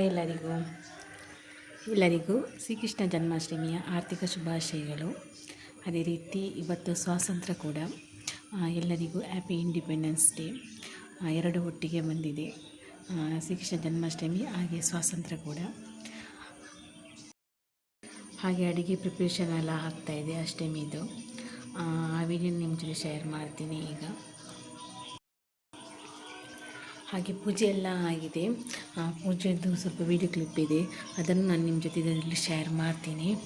Hi ಎಲ್ಲರಿಗೂ ಎಲ್ಲರಿಗೂ ಶ್ರೀಕೃಷ್ಣ ಜನ್ಮಾಷ್ಟಮಿಯ ಆರ್ಥಿಕ ಶುಭಾಶಯಗಳು. ಅದೇ ರೀತಿ ಇವತ್ತು ಸ್ವಾತಂತ್ರ್ಯ ಕೂಡ ಎಲ್ಲರಿಗೂ ಹ್ಯಾಪಿ ಇಂಡಿಪೆಂಡೆನ್ಸ್ ಡೇ ಎರಡು ಒಟ್ಟಿಗೆ ಬಂದಿದೆ. ಶ್ರೀಕೃಷ್ಣ ಜನ್ಮಾಷ್ಟಮಿ ಹಾಗೆ ಸ್ವಾತಂತ್ರ್ಯ ಕೂಡ. ಹಾಗೆ ಅಡುಗೆ ಪ್ರಿಪ್ರೇಷನ್ ಎಲ್ಲ ಆಗ್ತಾಯಿದೆ ಅಷ್ಟಮಿದು ಆ ವಿಡಿಯೋ ನಿಮ್ಮ ಜೊತೆ ಶೇರ್ ಮಾಡ್ತೀನಿ ಈಗ. ಹಾಗೆ ಪೂಜೆ ಎಲ್ಲ ಆಗಿದೆ. ಆ, ಪೂಜೆದು ಸ್ವಲ್ಪ ವಿಡಿಯೋ ಕ್ಲಿಪ್ ಇದೆ. ಅದನ್ನು ನಾನು ನಿಮ್ಮ ಜೊತೆ ಇದರಲ್ಲಿ ಶೇರ್ ಮಾಡ್ತೀನಿ.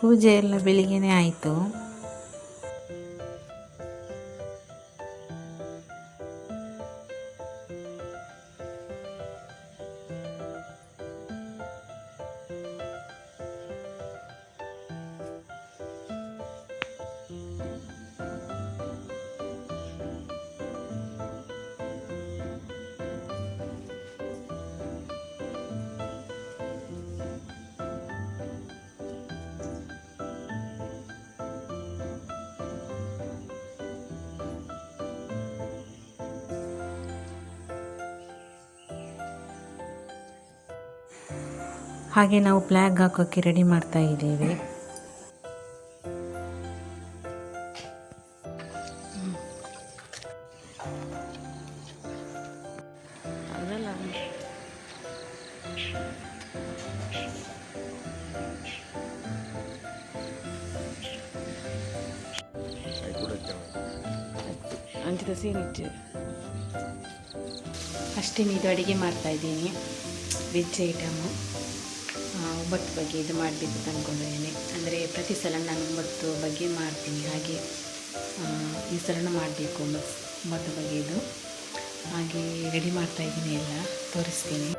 ಪೂಜೆ ಎಲ್ಲ ಬೆಳಿಗ್ಗೆನೇ ಆಯಿತು. ಹಾಗೆ ನಾವು ಫ್ಲ್ಯಾಗ್ ಹಾಕೋಕ್ಕೆ ರೆಡಿ ಮಾಡ್ತಾ ಇದ್ದೀವಿ. ಅಷ್ಟೇ ಇದು ಅಡುಗೆ ಮಾಡ್ತಾ ಇದ್ದೀನಿ. ವೆಜ್ ಐಟಮು ಒಂಬತ್ತು ಬಗ್ಗೆ ಇದು ಮಾಡಬೇಕು ಅಂತ ಅಂದ್ಕೊಂಡಿದ್ದೀನಿ ಅಂದರೆ ಪ್ರತಿ ಸಲ ನಾನು ಒಂಬತ್ತು ಬಗ್ಗೆ ಮಾಡ್ತೀನಿ. ಹಾಗೆ ಈ ಸಲನೂ ಮಾಡಬೇಕು ಒಂಬತ್ತು ಬಗ್ಗೆ ಇದು. ಹಾಗೆ ರೆಡಿ ಮಾಡ್ತಾ ಇದ್ದೀನಿ ಎಲ್ಲ, ತೋರಿಸ್ತೀನಿ.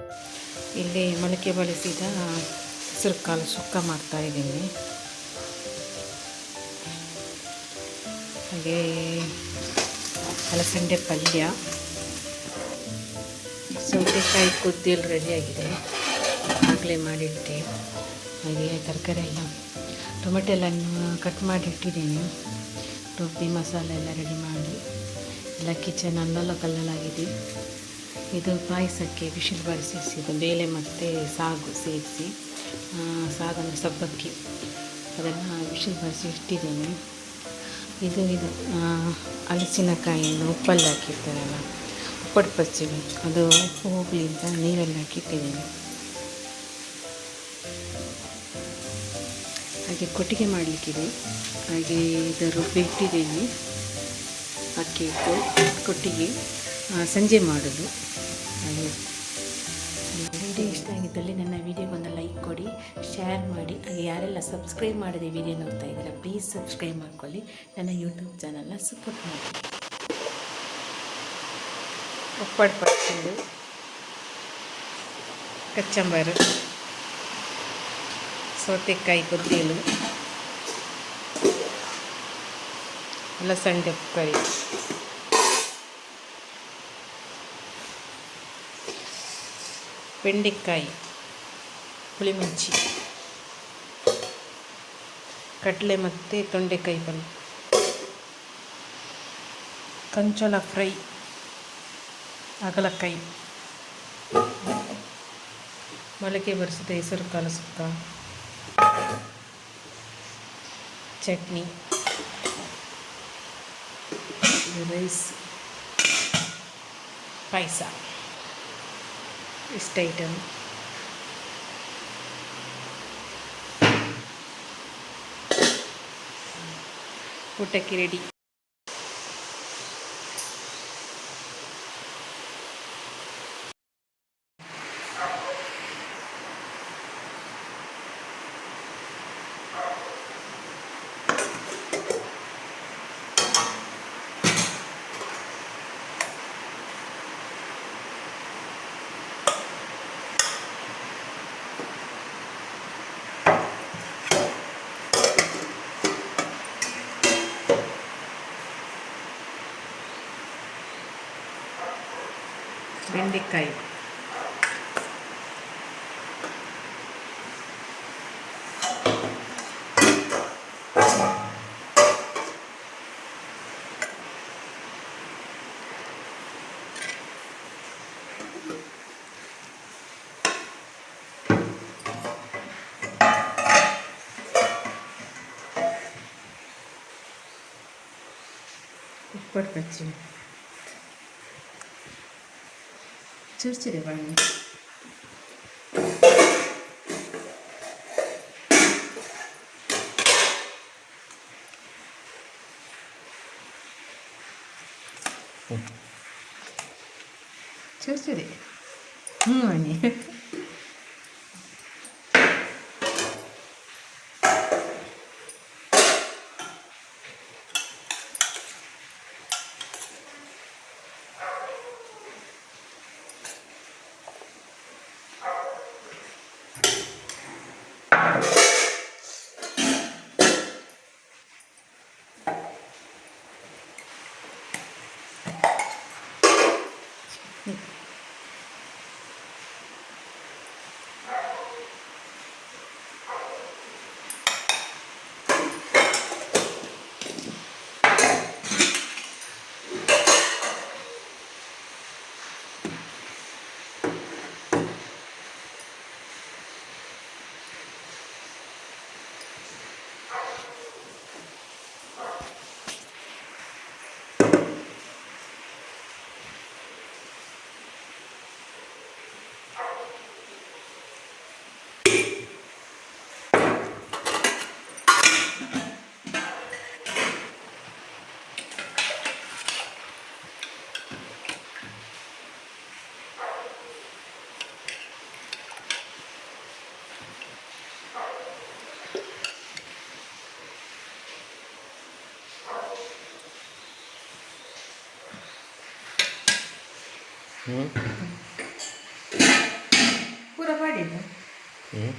ಇಲ್ಲಿ ಮೊಳಕೆ ಬಳಸಿದ ಹೆಸರು ಕಾಲು ಸುಕ್ಕ ಮಾಡ್ತಾ ಇದ್ದೀನಿ. ಹಾಗೆ ಅಲಸಂಡೆ ಪಲ್ಯ. ಸೌತೆಕಾಯಿ ಕುದ್ದಿಯಲ್ಲಿ ರೆಡಿಯಾಗಿದೆ ಆಗಲೇ ಮಾಡಿಟ್ಟೆ. ಹಾಗೆ ತರಕಾರಿ ಎಲ್ಲ, ಟೊಮೆಟೊ ಎಲ್ಲ ಕಟ್ ಮಾಡಿ ಇಟ್ಟಿದ್ದೀನಿ ರುಬ್ಬಿ ಮಸಾಲೆ ಎಲ್ಲ ರೆಡಿ ಮಾಡಿ. ಎಲ್ಲ ಕಿಚನ್ ಅಲ್ಲೆಲ್ಲ ಕಲ್ಲಲಾಗಿದೆ. ಇದು ಪಾಯಸಕ್ಕೆ ಬಿಸಿಲು ಇದು ಬೇಳೆ ಮತ್ತು ಸಾಗು ಸೇರಿಸಿ ಸಾಗನ್ನು ಸಬ್ಬಕ್ಕಿ. ಅದನ್ನು ಬಿಸಿಲು ಬಾರಿಸಿ ಇಟ್ಟಿದ್ದೀನಿ. ಇದು ಇದು ಹಲಸಿನಕಾಯಿಯನ್ನು ಉಪ್ಪಲ್ಲಿ ಹಾಕಿರ್ತಾರಲ್ಲ ಉಪ್ಪಟ್ಟು ಪಚ್ಚಿ ಅದು ಉಪ್ಪು ಹೋಗಲಿ ಅಂತ ನೀರಲ್ಲಿ ಹಾಕಿ ಹಾಗೆ ಕೊಟ್ಟಿಗೆ ಮಾಡಲಿಕ್ಕಿದೆ. ಹಾಗೆ ಇದರ ಬಿಟ್ಟಿದ್ದೀನಿ ಅಕ್ಕಿ ಇಟ್ಟು ಕೊಟ್ಟಿಗೆ ಸಂಜೆ ಮಾಡೋದು ಹಾಗೆ ವಿಡಿಯೋ ಇಷ್ಟ ಆಗಿದ್ದಲ್ಲಿ ನನ್ನ ವಿಡಿಯೋಗೊಂದು ಲೈಕ್ ಕೊಡಿ, ಶೇರ್ ಮಾಡಿ. ಹಾಗೆ ಯಾರೆಲ್ಲ ಸಬ್ಸ್ಕ್ರೈಬ್ ಮಾಡಿದೆ ವಿಡಿಯೋ ನೋಡ್ತಾ ಇದ್ದೀರಾ, ಪ್ಲೀಸ್ ಸಬ್ಸ್ಕ್ರೈಬ್ ಮಾಡ್ಕೊಳ್ಳಿ. ನನ್ನ ಯೂಟ್ಯೂಬ್ ಚಾನಲ್ನ ಸಪೋರ್ಟ್ ಮಾಡಿ. ಒಪ್ಪಡ್ ಪಡ್ಕೊಂಡು ಕಚ್ಚಂಬರು. ಸೌತೆಕಾಯಿ ಕೊದ್ದಿಲು ಅಲಸಂಡೆ ಕರಿ. ಬೆಂಡೆಕಾಯಿ ಹುಳಿಮಿಂಚಿ ಕಡಲೆ ಮತ್ತು ತೊಂಡೆಕಾಯಿ ಪಲ್ಯ. ಕಂಚೋಲ ಫ್ರೈ ಅಗಲಕಾಯಿ ಮೊಳಕೆ ಬರಿಸಿದ ಹೆಸರು ಕಾಳು ಸುಕ್ಕ ಚಟ್ನಿ ಇದು ರೈಸ್ ಪಾಯಸ ಇಷ್ಟ ಐಟಮ್ ಊಟಕ್ಕೆ ರೆಡಿ ಬೆಂಡೆಕಾಯಿ ಉಪ್ಪು ಪಚ್ಚಿ ചെറിയ ചെറിയ പഴങ്ങൾ മൂന്ന് മണി ಪೂರ ಹ್ಞೂ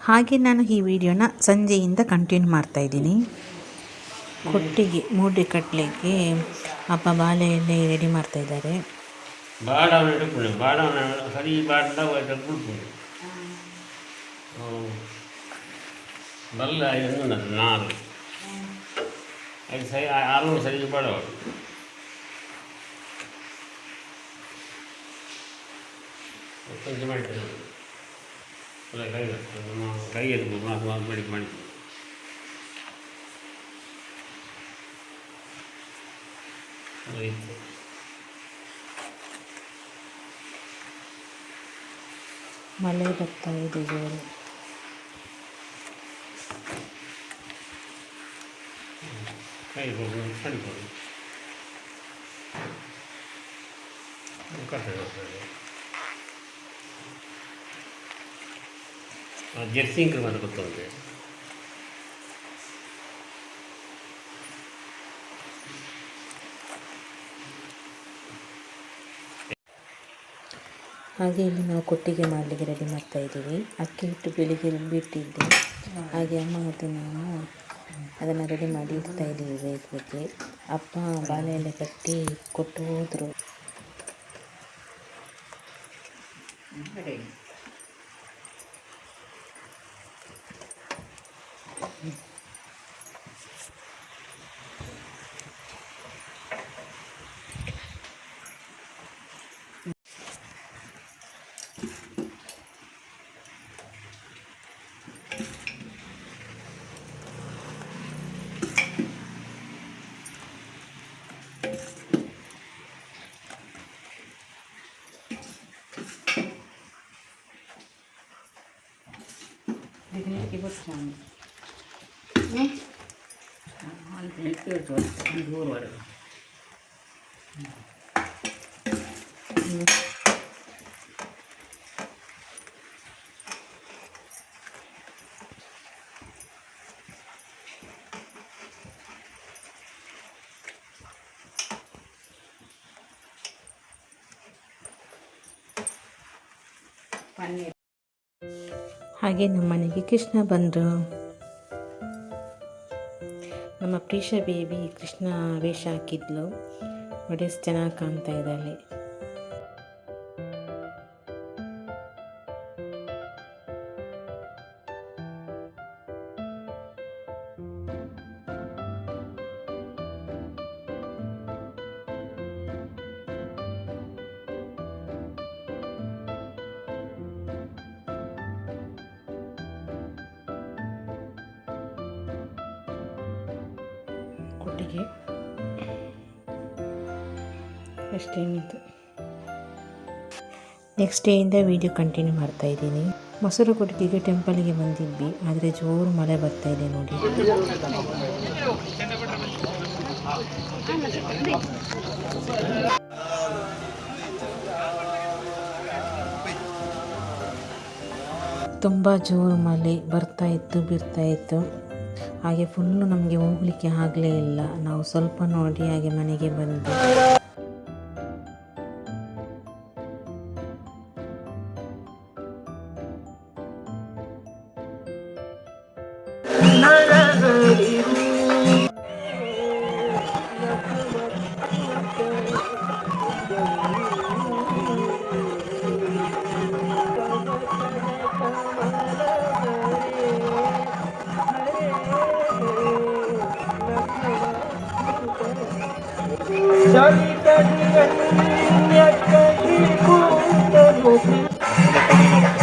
ಹಾಗೆ ನಾನು ಈ ವಿಡಿಯೋನ ಸಂಜೆಯಿಂದ ಕಂಟಿನ್ಯೂ ಮಾಡ್ತಾ ಇದ್ದೀನಿ. ಕೊಟ್ಟಿಗೆ ಮೂಡೆ ಕಟ್ಟಲಿಕ್ಕೆ ಅಪ್ಪ ಬಾಳೆ ಎಣ್ಣೆ ರೆಡಿ ಮಾಡ್ತಾ பாடம் எடுக்கணும் பாடம் சரி பாடம் தான் கொடுக்கணும் நல்ல இது நாலு. அது சரி ஆளும் சரி பாடம் கொஞ்சமாக எடுத்துக்கணும் இல்லை கை கை எடுக்கணும். மணி மணி வைத்து ಮಳೆ ಬರ್ತಾ ಇದೆ ಜೋರು. ಜೆರ್ಸಿ ಇಂಕ್ರು ಮಾಡಿ ಗೊತ್ತುಂಟೆ ಹಾಗೆ ಇಲ್ಲಿ ನಾವು ಕೊಟ್ಟಿಗೆ ಮಾಡಲಿಕ್ಕೆ ರೆಡಿ ಮಾಡ್ತಾ ಇದ್ದೀವಿ. ಅಕ್ಕಿ ಹಿಟ್ಟು ಬೆಳಿಗ್ಗೆ ಬಿಟ್ಟಿದ್ದೆ. ಹಾಗೆ ಅಮ್ಮ ಮತ್ತು ನಾನು ಅದನ್ನು ರೆಡಿ ಮಾಡಿ ಇಡ್ತಾ ಇದ್ದೀವಿ ಬೇಯಿಸಲಿಕ್ಕೆ ಅಪ್ಪ ಬಾಳೆ ಎಲೆ ಕಟ್ಟಿ ಕೊಟ್ಟು ಹೋದರು. దగ్గరికి వచ్చాము దూరం వరకు పన్నీర్ ಹಾಗೆ ನಮ್ಮ ಮನೆಗೆ ಕೃಷ್ಣ ಬಂದರು. ನಮ್ಮ ಪ್ರೀಶಾ ಬೇಬಿ ಕೃಷ್ಣ ವೇಷ ಹಾಕಿದ್ಲು. ನೋಡಿ ಚೆನ್ನಾಗಿ ಕಾಣ್ತಾ ಇದ್ದಾಳೆ. ಕೊಟ್ಟಿಗೆ. ಅಷ್ಟೇನಿತ್ತು ನೆಕ್ಸ್ಟ್ ಡೇಯಿಂದ ವೀಡಿಯೋ ಕಂಟಿನ್ಯೂ ಮಾಡ್ತಾ ಇದ್ದೀನಿ. ಮೊಸರು ಕೊಟ್ಟಿಗೆಗೆ ಟೆಂಪಲ್ಗೆ ಬಂದಿದ್ವಿ, ಆದರೆ ಜೋರು ಮಳೆ ಬರ್ತಾ ಇದೆ ನೋಡಿ. ತುಂಬ ಜೋರು ಮಳೆ ಬರ್ತಾ ಇತ್ತು ಬಿಡ್ತಾ ಇತ್ತು. ಹಾಗೆ ಫುಲ್ಲು ನಮಗೆ ಹೋಗಲಿಕ್ಕೆ ಆಗಲೇ ಇಲ್ಲ. ನಾವು ಸ್ವಲ್ಪ ನೋಡಿ ಹಾಗೆ ಮನೆಗೆ ಬಂದು. Thank you.